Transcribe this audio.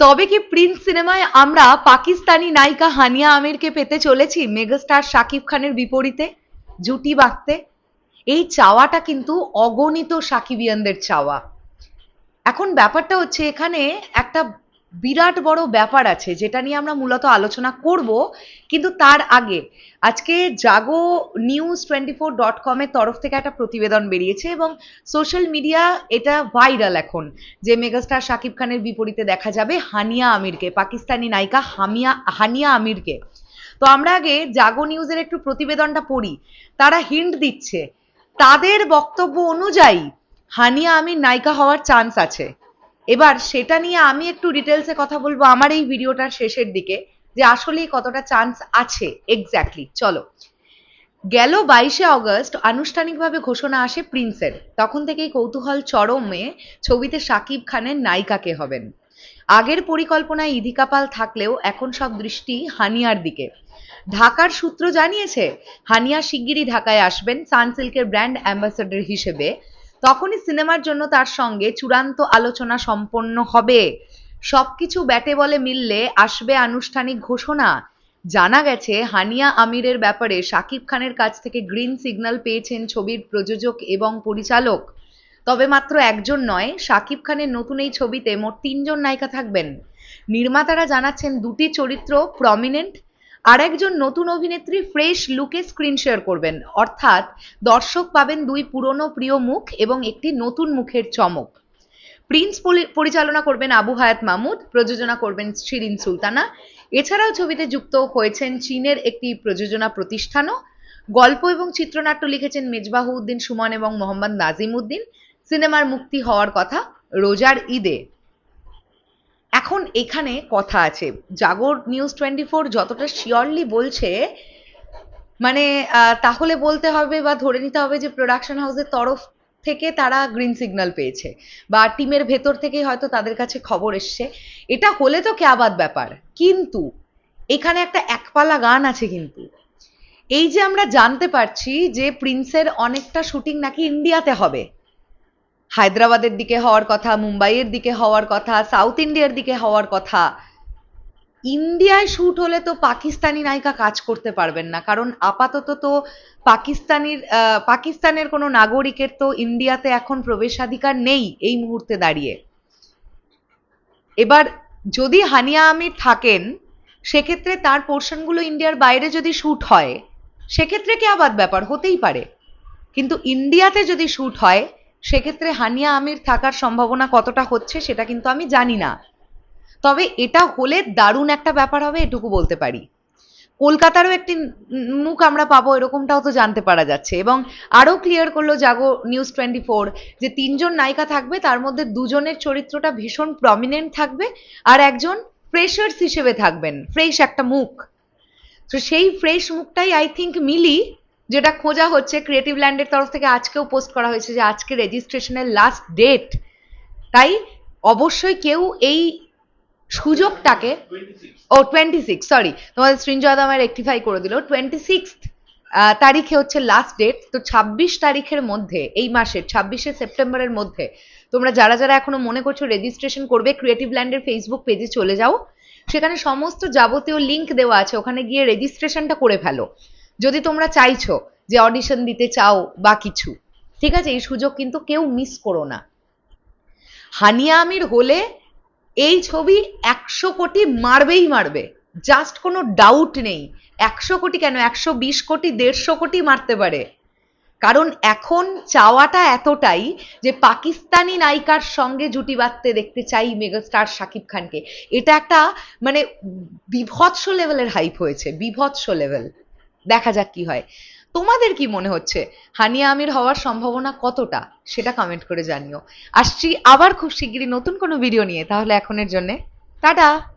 তবে কি প্রিন্স সিনেমায় আমরা পাকিস্তানি নায়িকা হানিয়া আমিরকে পেতে চলেছি মেগাস্টার শাকিব খানের বিপরীতে? জুটি বাঁধতে? এই চাওয়াটা কিন্তু অগণিত সাকিবিয়ানদের চাওয়া। এখন ব্যাপারটা হচ্ছে এখানে একটা বিরাট বড় ব্যাপার আছে, যেটা নিয়ে আমরা মূলত আলোচনা করব, কিন্তু তার আগে, আজকে Jago news twenty four dot কমের তরফ থেকে একটা প্রতিবেদন বেরিয়েছে এবং সোশ্যাল মিডিয়া এটা ভাইরাল এখন, যে মেগাস্টার শাকিব খানের বিপরীতে দেখা যাবে হানিয়া আমিরকে, পাকিস্তানি নায়িকা হামিয়া, হানিয়া আমিরকে। তো আমরা আগে জাগো নিউজের একটু প্রতিবেদনটা পড়ি, তারা হিন্ট দিচ্ছে, তাদের বক্তব্য অনুযায়ী হানিয়া আমির নায়িকা হওয়ার চান্স আছে। এবার সেটা নিয়ে আমি একটু ডিটেলসে কথা বলব আমার এই ভিডিওটার শেষের দিকে, যে আসলেই কতটা চান্স আছে এক্স্যাক্টলি চলো। গেল বাইশে অগস্ট, আনুষ্ঠানিকভাবে ঘোষণা আসে প্রিন্সের তখন থেকেই কৌতূহল চরমে ছবিতে শাকিব খানের নায়িকাকে হবেন। আগের পরিকল্পনায় ইধিকাপাল থাকলেও এখন সব দৃষ্টি হানিয়ার দিকে। ঢাকার সূত্র জানিয়েছে, হানিয়া শিগগিরই ঢাকায় আসবেন, সানসিল্কের ব্র্যান্ড অ্যাম্বাসেডর হিসেবে। তখনই সিনেমার জন্য তার সঙ্গে চূড়ান্ত আলোচনা সম্পন্ন হবে। সবকিছু ব্যাটে বলে মিললে আসবে আনুষ্ঠানিক ঘোষণা। জানা গেছে, হানিয়া আমিরের ব্যাপারে শাকিব খানের কাছ থেকে গ্রিন সিগন্যাল পেয়েছেন ছবির প্রযোজক এবং পরিচালক। তবে মাত্র একজন নয়, শাকিব খানের নতুন এই ছবিতে মোট তিনজন নায়িকা থাকবেন। নির্মাতারা জানাচ্ছেন, দুটি চরিত্র প্রমিনেন্ট আর একজন নতুন অভিনেত্রী ফ্রেশ লুকে স্ক্রিন শেয়ার করবেন। অর্থাৎ দর্শক পাবেন দুই পুরনো প্রিয় মুখ এবং একটি নতুন মুখের চমক। প্রিন্স পরিচালনা করবেন আবু হায়াত মাহমুদ, প্রযোজনা করবেন শিরিন সুলতানা। এছাড়াও ছবিতে যুক্ত হয়েছেন চীনের একটি প্রযোজনা প্রতিষ্ঠানও। গল্প এবং চিত্রনাট্য লিখেছেন মেজবাহু উদ্দিন সুমন এবং মোহাম্মদ নাজিম উদ্দিন সিনেমার মুক্তি হওয়ার কথা রোজার ঈদে। এখন এখানে কথা আছে। জাগর নিউজ টোয়েন্টি ফোর যতটা শিওরলি বলছে মানে তাহলে বলতে হবে বা ধরে নিতে হবে যে প্রোডাকশন হাউসের তরফ থেকে তারা গ্রিন সিগন্যাল পেয়েছে বা টিমের ভেতর থেকেই হয়তো তাদের কাছে খবর এসছে। এটা হলে তো ক্যাবাদ ব্যাপার। কিন্তু এখানে একটা একপালা গান আছে কিন্তু। এই যে আমরা জানতে পারছি যে প্রিন্সের অনেকটা শুটিং নাকি ইন্ডিয়াতে হবে। হায়দ্রাবাদের দিকে হওয়ার কথা, মুম্বাইয়ের দিকে হওয়ার কথা, সাউথ ইন্ডিয়ার দিকে হওয়ার কথা, ইন্ডিয়ায় শ্যুট হলে তো পাকিস্তানি নায়িকা কাজ করতে পারবেন না। কারণ আপাতত তো পাকিস্তানির পাকিস্তানের কোনো নাগরিকের তো ইন্ডিয়াতে এখন প্রবেশাধিকার নেই এই মুহূর্তে দাঁড়িয়ে। এবার যদি হানিয়া আমির থাকেন, সেক্ষেত্রে তার পোর্শনগুলো ইন্ডিয়ার বাইরে যদি শ্যুট হয়, সেক্ষেত্রে কে আবাদ ব্যাপার? হতেই পারে। কিন্তু ইন্ডিয়াতে যদি শ্যুট হয় সেক্ষেত্রে হানিয়া আমির থাকার সম্ভাবনা কতটা হচ্ছে সেটা কিন্তু আমি জানি না। তবে এটা হলে দারুণ একটা ব্যাপার হবে, এটুকু বলতে পারি। কলকাতারও একটি মুখ আমরা পাবো, এরকমটাও তো জানতে পারা যাচ্ছে। এবং আরও ক্লিয়ার করল জাগো নিউজ টোয়েন্টি ফোর যে তিনজন নায়িকা থাকবে, তার মধ্যে দুজনের চরিত্রটা ভীষণ প্রমিনেন্ট থাকবে আর একজন ফ্রেশার্স হিসেবে থাকবেন ফ্রেশ একটা মুখ। তো সেই ফ্রেশ মুখটাই আই থিঙ্ক মিলি যেটা খোঁজা হচ্ছে ক্রিয়েটিভ ল্যান্ডের তরফ থেকে আজকেও পোস্ট করা হয়েছে যে আজকে রেজিস্ট্রেশনের লাস্ট ডেট তাই অবশ্যই কেউ এই সুযোগটাকে, ও টোয়েন্টি সিক্স সরি তোমাদের সৃঞ্জয় আমার রেক্টিফাই করে দিল। টোয়েন্টি সিক্স তারিখে হচ্ছে লাস্ট ডেট তো ছাব্বিশ তারিখের মধ্যে, এই মাসের ছাব্বিশে সেপ্টেম্বরের মধ্যে, তোমরা যারা যারা এখনও মনে করছ রেজিস্ট্রেশন করবে ক্রিয়েটিভ ল্যান্ডের ফেসবুক পেজে চলে যাও। সেখানে সমস্ত যাবতীয় লিঙ্ক দেওয়া আছে। ওখানে গিয়ে রেজিস্ট্রেশনটা করে ফেলো। যদি তোমরা চাইছো যে অডিশন দিতে চাও বা কিছু, ঠিক আছে, এই সুযোগ কিন্তু কেউ মিস করো না। হানিয়া আমির হলে এই ছবি একশো কোটি মারবেই মারবে। জাস্ট কোনো ডাউট নেই। একশো কোটি কেন? একশো বিশ কোটি, দেড়শো কোটি মারতে পারে। কারণ এখন চাওয়াটা এতটাই যে পাকিস্তানি নায়িকার সঙ্গে জুটি বাঁধতে দেখতে চাই মেগাস্টার শাকিব খানকে। এটা একটা মানে বিভৎস লেভেলের হাইপ হয়েছে, বিভৎস লেভেল দেখা যাক কি হয়। তোমাদের কি মনে হচ্ছে? হানিয়া আমির হওয়ার সম্ভাবনা কতটা? সেটা কমেন্ট করে জানিও। আসছি আবার খুব শিগগিরই নতুন কোনো ভিডিও নিয়ে। তাহলে এখনের জন্যে, টাটা!